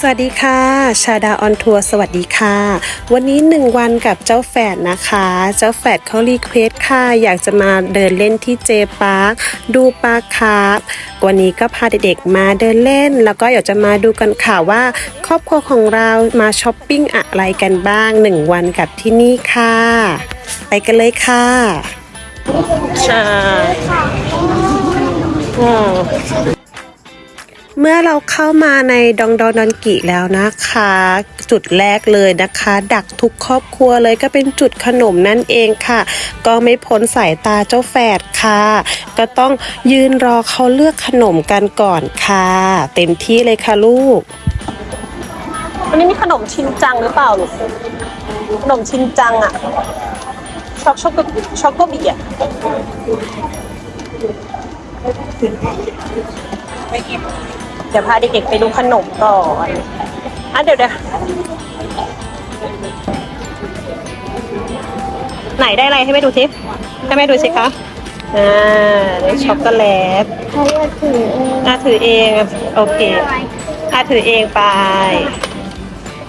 สวัสดีค่ะ ชาดาออนทัวร์สวัสดีค่ะ วันนี้หนึ่งวันกับเจ้าแฝดนะคะ เจ้าแฝดเขารีเควสค่ะ อยากจะมาเดินเล่นที่เจพาร์คดูปลาคาร์ฟวันนี้ก็พาเด็กๆมาเดินเล่น แล้วก็อยากจะมาดูกันค่ะว่า ครอบครัวของเรามาช้อปปิ้งอะไรกันบ้างหนึ่งวันกับที่นี่ค่ะ ไปกันเลยค่ะใช่ มเมื่อเราเข้ามาในดองดอนดอนกิแล้วนะคะ จุดแรกเลยนะคะ ดักทุกครอบครัวเลยก็เป็นจุดขนมนั่นเองค่ะ ก็ไม่พ้นสายตาเจ้าแฝดค่ะ ก็ต้องยืนรอเขาเลือกขนมกันก่อนค่ะ เต็มที่เลยค่ะลูกอันนี้มีขนมชินจังหรือเปล่าลูกขนมชินจังอะช็อกช็อกโกช็อกโกบีอะ เดี๋ยวพาเด็กๆไปดูขนมก่อนอะเดี๋ยวเดี๋ยวไหนได้อะไรให้แม่ดูทิปให้แม่ดูสิคะอ่าได้ช็อกโกแลตเขาถืออะถือเองโอเคอะถือเองไป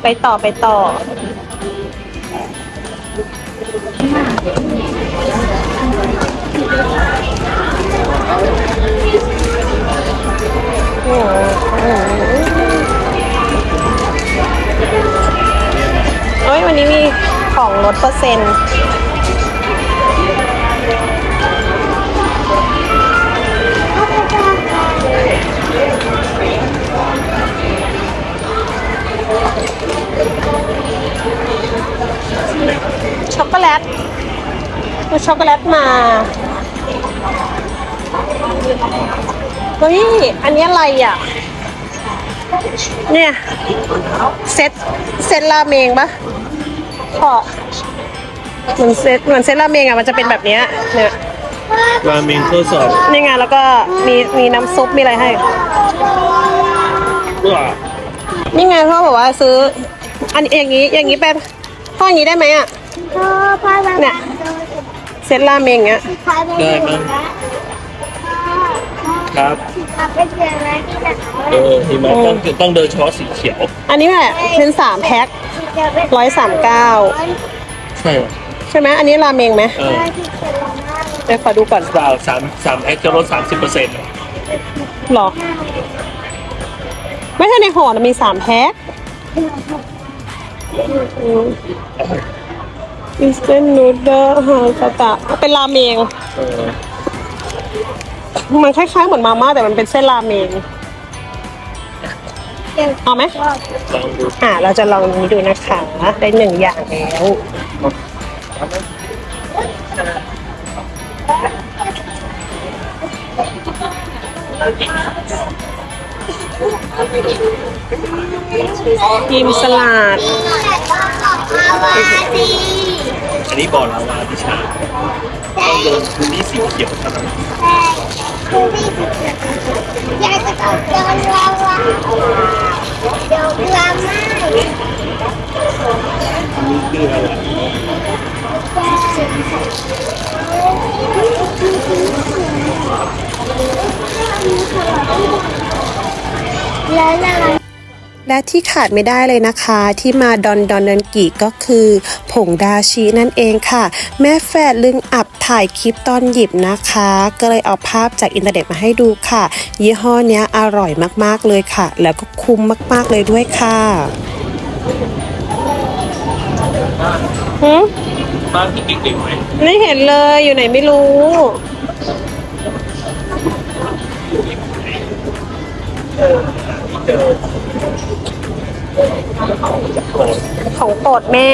ไปต่อไปต่อ เอ้ยวันนี้มีของลดเปอร์เซ็นต์ช็อกโกแลตช็อกโกแลตมา เฮ้ย อันนี้อะไรอะ เนี่ย เซตเซตราเมงปะขอเหมือนเซตเหมือนเซตราเมงอะมันจะเป็นแบบเนี้ยเนี่ยราเมงทดสอบนี่ไงแล้วก็มีมีน้ำซุปมีอะไรให้ว้านี่ไงพ่อบอกว่าซื้อ อันอย่างนี้อย่างนี้เป็นพ่ออย่างนี้ได้ไหมอะพ่อพ่อจะเนี่ยเซตราเมงอะพ่อไปเจอนะ ครับพ่อไปเจอนะที่ไหนเออหิมะต้องต้องเดินเฉพาะสีเขียว อันนี้แหละเป็นสามแพ็คจะไปร้อยสามเก้า ใช่เหรอใช่ไหมอันนี้ราเมงไหมเออที่เจอมาเดี๋ยวขอดูก่อนเปล่าสามสามแพ็คจะลดสามสิบเปอร์เซ็นต์หรอ ไม่ใช่ในห่อนะมีสามแพ็ค อินสแตนนูดเดิลฮาสตะเป็นราเมงเออ มันคล้ายๆเหมือนมาม่าแต่มันเป็นเส้นราเมงเอาไหมลองดูอ่าเราจะลองนี้ดูนะคะได้หนึ่งอย่างแล้วกิมสลัดอันนี้บ่อลาวาดิชา ต้องเดินพื้นที่สีเขียวเท่านั้นอยากจะเอาเดินลาวาเดี๋ยวเรือไหม้นี่คืออะไรแล้วเรา และที่ขาดไม่ได้เลยนะคะที่มาดอนดอนเนนกิก็คือ ผงดาชินั่นเองค่ะ แม่แฝดลึงอับถ่ายคลิปตอนหยิบนะคะ ก็เลยเอาภาพจากอินเทอร์เน็ตมาให้ดูค่ะ ยี่ห้อเนี้ยอร่อยมากๆเลยค่ะ แล้วก็คุ้มมากๆเลยด้วยค่ะหืมบ้านที่เก่งๆไหมไม่เห็นเลยอยู่ไหนไม่รู้ขอ งโปรดแม่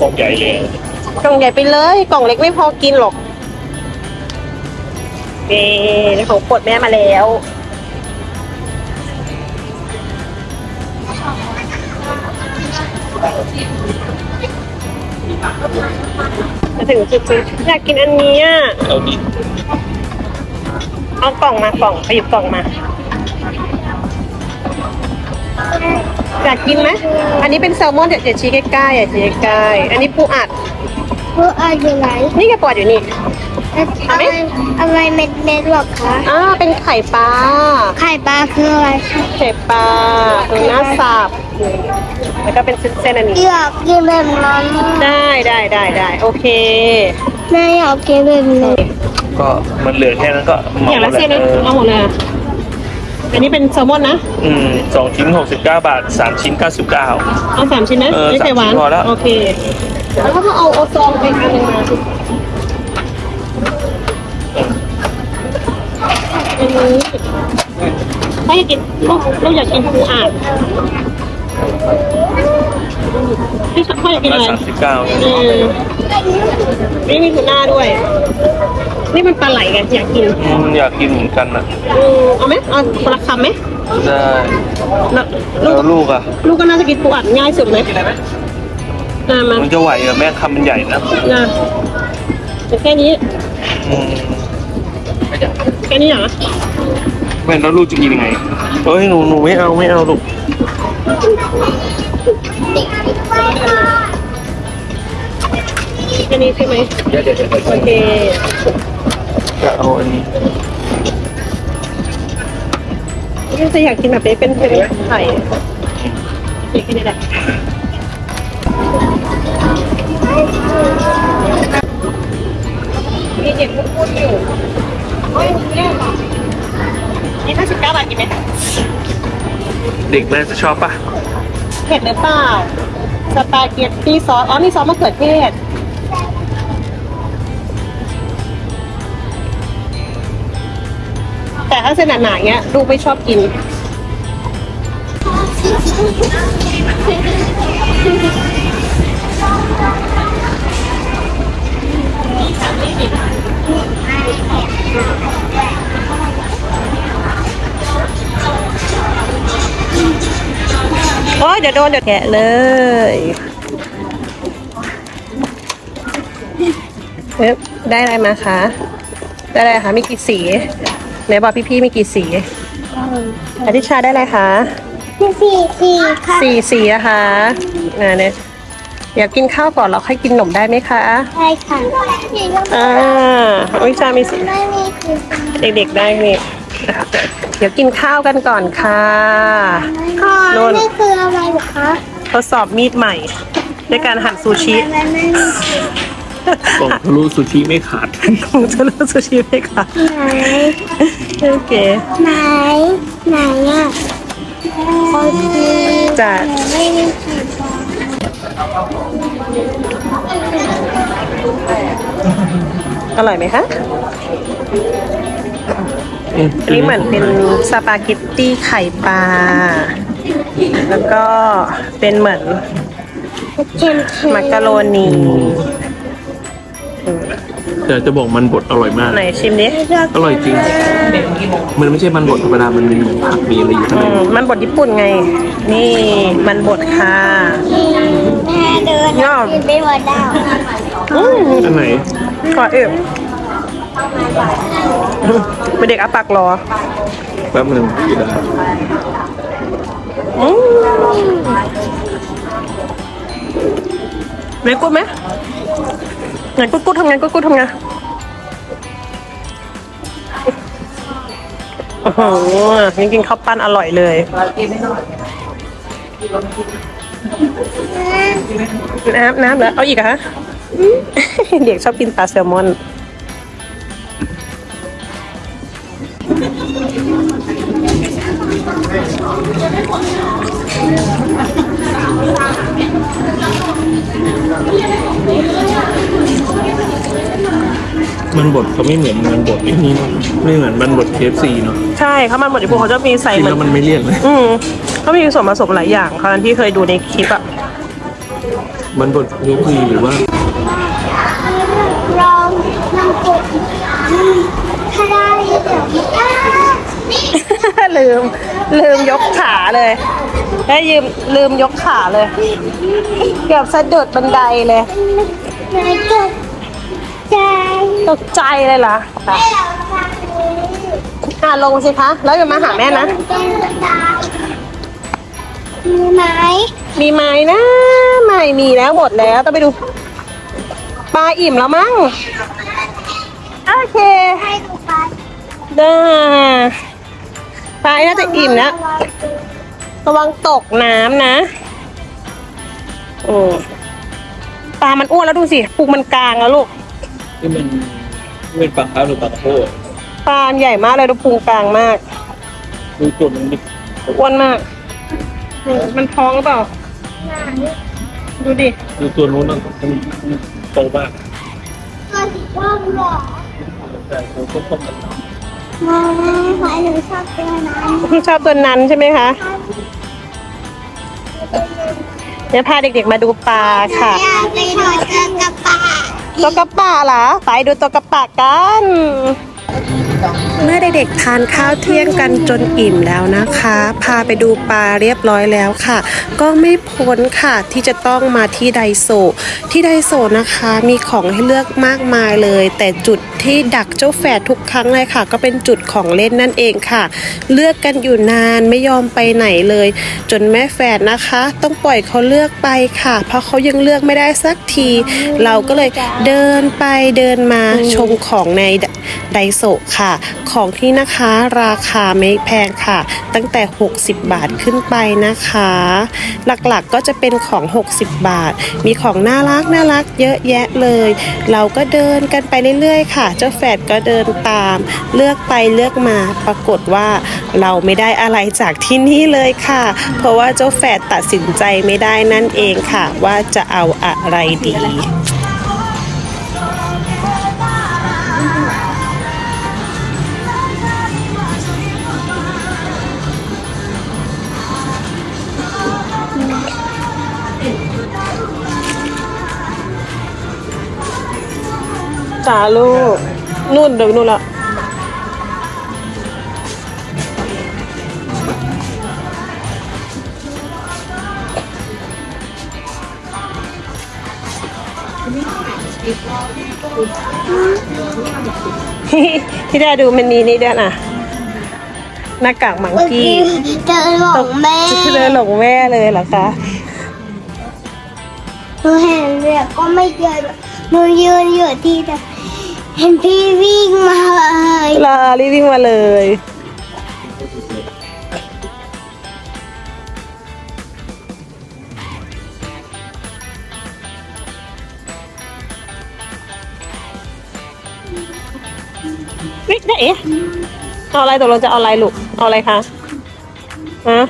กล่องใหญ่เลยกล่องใหญ่ไปเลย กล่องเล็กไม่พอกินหรอกเอ๊ของโปรดแม่มาแล้วมาถึงจุดๆอยากกินอันนี้อะ เอาดิเอากล่องมากล่องไปหยิบกล่องมา อยากกินไหมอันนี้เป็นแซลมอนเดี๋ยวเดี๋ยวชี้ใกล้ๆอะชี้ใกล้ๆอันนี้ปูอัดเพื่ออะไรนี่แกปอดอยู่นี่ อะไรอะไรเม็ดเม็ดๆหรอคะอ่าเป็นไข่ปลา ไข่ปลาคืออะไรคะไข่ปลาทูน่าสับแล้วก็เป็นเส้นๆอันนี้ อยากกินแบบนั้นได้ได้ได้ได้โอเค แม่อยากกินแบบนี้ก็มันเหลือแค่นั้นก็เหอย่างละเส้นนะออเอาหมดเลยอะ อันนี้เป็นแซลมอนนะอืมสองชิ้นหกสิบเก้าบาทสามชิ้นเก้าสิบเก้า เอาสามชิ้นนะเออไม่ใส่หวานสามชิ้นพอแล้ว โอเค แล้วก็มาเอาเอาซองไปอันหนึงมาอันนี้ถ้าอยากกินลูกลูกอยากกินปูอ่านพี่ชอบพ่ออยากกินละอะไรสามสิบเก้าเออนี่มีทูน่าด้วย นี่มันปลาไหลไงอยากกินอยากกินเหมือนกันนะเออเอาไหมเอาคนละคำไหมได้แล้วแล้ลูวกลูกอะ ลูกก็น่าจะกินปูอัดง่ายสุดไหมน่ามามันจะไหวเหรอแม่คำมันใหญ่นะน่าแค่นี้อืมแค่นี้เหรอแม่แล้วลูกจะกินยังไงเฮ้ยหนูหนูไม่เอาไม่เอาลูกแค่นี้ใช่ไหมโอเค จะเอาอันนี้นี่จะอยากกินแบบนี้เป็นเป็นไข่อยากกินนี่แหละมีเด็กพูดอยู่โอ้ยเนี่ยเหรอนี่ห้าสิบเก้าบาทกินไหมเด็กแม่จะชอบปะเผ็ดหรือเปล่าสปาเกตตี้ซอสอ๋อนี่ซอสมะเขือเทศ แต่ถ้าเส้นหนาๆเงี้ยลูกไม่ชอบกิน โอ้ยเดี๋ยวโดนเดี๋ยวแกะเลยเอ๊ะได้อะไรมาคะ ได้อะไรคะ มีกี่สี ไหนบอกพี่ๆมีกี่สีอธิชาได้อะไรคะสี่สี่สี่ค่ะสี่สีนะคะอ่าเนี่ยเดี๋ยวกินข้าวก่อนแล้วค่อยกินขนมได้ไหมคะใช่ค่ะอ่าอธิชามีสีไม่มีคือเด็กๆได้นี่นะคะเดี๋ยวกินข้าวกันก่อนค่ะค่ะโน่นนี่คืออะไรเหรอคะทดสอบมีดใหม่ด้วยการหั่นซูชิมันไม่มี กล่องทะลุซูชิไม่ขาดของจะเลือกซูชิไหมคะไหน โอเค ไหน ไหนอะโอเคจะไม่มีขีดอร่อยไหมคะ อันนี้เหมือนเป็นสปาเกตตี้ไข่ปลา แล้วก็เป็นเหมือนเค็มเค็มมักกะโรนี แต่จะบอกมันบดอร่อยมาก ไหนชิมดิอร่อยจริง มันไม่ใช่มันบดธรรมดา มันมีผักมีอะไรอยู่ข้างอืในมมันบดญี่ปุ่นไง นี่มันบดค่ะแม่เดินยอมกินไปหมดแล้วอืมอันไหนขอเอ็มเป็นเด็กอาปากรอ แป๊บหนึ่งกินได้อืมเรียกกูดไหม งานกูดกูดทำงานกูดกูดทำงานโอ้โหนี่กินข้าวปั้นอร่อยเลยน้ำน้ำแล้วเอาอีกเหรอฮะ เด็กชอบกินปลาแซลมอน มันบดเขาไม่เหมือนมันบดไอ้นี่เนอะไม่เหมือนมันบดเคฟซีเนาะใช่ข้าวมันบดญี่ปุ่นเขาจะมีใส่กินเหมือแล้วนมันไม่เลี่ยนเลย อืมเขามีส่วนผสมหลายอย่างครั้งที่เคยดูในคลิปอะมันบดเคฟซีหรือว่าลองน้ำกดถ้าได้เดี๋ยวอ้านี่ลืม ลืมยกขาเลยได้ยืมลืมยกขาเลย เกือบสะดุดบันไดเลยนายกดใจ ตกใจเลยเหรอค่ะให้เราฟังดูอะลงสิคะแล้วอย่ามาหาแม่นะเป็นตามีไหมมีไหมนะ ไม่มีแล้วหมดแล้วต้องไปดูปลาอิ่มแล้วมั้ง โอเคให้ดูปลาได้ปลาน่าจะอิ่มแล้วระวังตกน้ำนะโอ้ปลามันอ้วนแล้วดูสิพุงมันกลางแล้วลูก ที่มันที่เป็นปลาคาร์ฟหรือปลาตะโพดปลาใหญ่มากเลยดูพุงกลางมากดูตัวมันดิอ้วนมากอืมมันท้องหรือเปล่า ดูดิ ดูตัวนู้นมันมันโตมากตัวสีส้มเหรอแต่ตัวต้มๆมันมาหอยหนูชอบตัวนั้นชอบตัวนั้นใช่ไหมคะ เดี๋ยวพาเด็กๆมาดูปลาค่ะ อยากไปดูเจอกระป๋า ตัวกระปะเหรอไปดูตัวกระปะกัน เมื่อเด็กๆทานข้าวเที่ยงกันจนอิ่มแล้วนะคะ พาไปดูปลาเรียบร้อยแล้วค่ะ ก็ไม่พ้นค่ะที่จะต้องมาที่ไดโซ ที่ไดโซนะคะมีของให้เลือกมากมายเลย แต่จุดที่ดักเจ้าแฝดทุกครั้งเลยค่ะ ก็เป็นจุดของเล่นนั่นเองค่ะ เลือกกันอยู่นานไม่ยอมไปไหนเลย จนแม่แฝดนะคะ ต้องปล่อยเขาเลือกไปค่ะ เพราะเขายังเลือกไม่ได้สักที เราก็เลยเดินไปเดินมาชมของในไดโซค่ะค่ะ ของที่นะคะราคาไม่แพงค่ะ ตั้งแต่ 60 บาทขึ้นไปนะคะ หลักๆก็จะเป็นของ 60 บาท มีของน่ารักน่ารักเยอะแยะเลย เราก็เดินกันไปเรื่อยๆค่ะ เจ้าแฝดก็เดินตาม เลือกไปเลือกมาปรากฏว่าเราไม่ได้อะไรจากที่นี่เลยค่ะ เพราะว่าเจ้าแฝดตัดสินใจไม่ได้นั่นเองค่ะ ว่าจะเอาอะไรดี จ๋าลูก นู่นเดี๋ยวนู่นละพี่ดาดูมันนี้นี่ด้วยนะหน้ากากมังเมื่อกี้กี้เจอหลงแม่เดินหลงแม่เลยเหรอคะหนูเห็นเรียกก็ไม่เจอหนูยืนอยู่ที่เดิม เห็นพี่วิ่งมาเลยลารีบวิ่งมาเลย วิไหนเอาอะไรตกลงจะเอาอะไรลูก เอาอะไรคะฮะ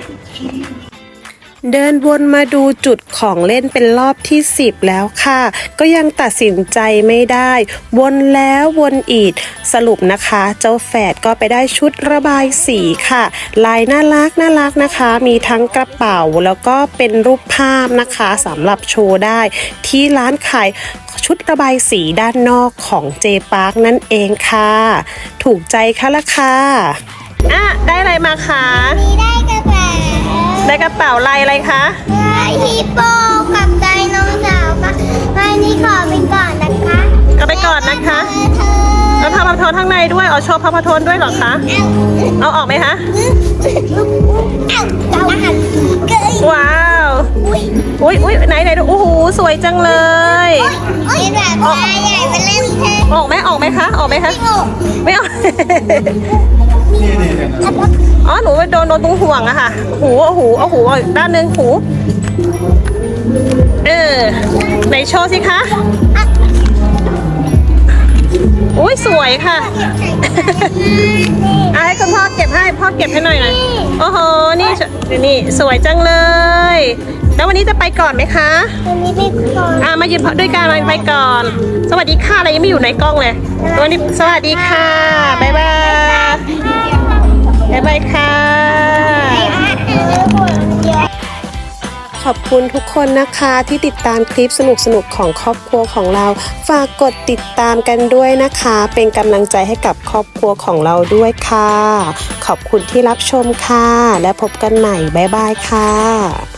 เดินวนมาดูจุดของเล่นเป็นรอบที่ 10 แล้วค่ะ ก็ยังตัดสินใจไม่ได้ วนแล้ววนอีก สรุปนะคะ เจ้าแฝดก็ไปได้ชุดระบายสีค่ะ ลายน่ารักน่ารักนะคะ มีทั้งกระเป๋าแล้วก็เป็นรูปภาพนะคะสำหรับโชว์ได้ ที่ร้านขายชุดระบายสีด้านนอกของเจปาร์คนั่นเองค่ะ ถูกใจค่ะละค่ะอะได้อะไรมาคะนี่ได้กระเป๋า ได้กระเป๋าลายอะไรคะได้ฮิปโปกับไดโนเสาร์ค่ะวันนี้ขอไปก่อนนะคะก็ไปก่อนนะคะเธอแล้วพาพาโทนข้างในด้วยอ๋อโชว์พาพาโทนด้วยเหรอคะเอาออกไหมคะเอ้าเราหันเกยว้าวอุ้ยอุ้ยอุ้ยไหนไหนดูโอ้โห สวยจังเลยอุ้ยแบบปลาใหญ่มาเล่นเทออกไหมออกไหมคะ ออกไหมคะ ไม่ออกอ๋อ หนูโดนโดนตรงห่วงอะค่ะ หูเอาหูเอาหูเอาอีกด้านหนึ่งหู เออ ไหนโชว์สิคะ อุ้ยสวยค่ะ อาให้คุณพ่อเก็บให้พ่อเก็บให้หน่อยหน่อยโอ้โหนี่สนี่สวยจังเลย แล้ววันนี้จะไปก่อนไหมคะวันนี้ไปก่อนอ่ามายืนด้วยกันมาไปก่อน สวัสดีค่ะอะไรยังไม่อยู่ในกล้องเลยวันนี้สวัสดีค่ะบ๊ายบายบ๊ายบายค่ะ ขอบคุณทุกคนนะคะที่ติดตามคลิปสนุกๆของครอบครัวของเรา ฝากกดติดตามกันด้วยนะคะ เป็นกำลังใจให้กับครอบครัวของเราด้วยค่ะ ขอบคุณที่รับชมค่ะ และพบกันใหม่ บ๊ายบายค่ะ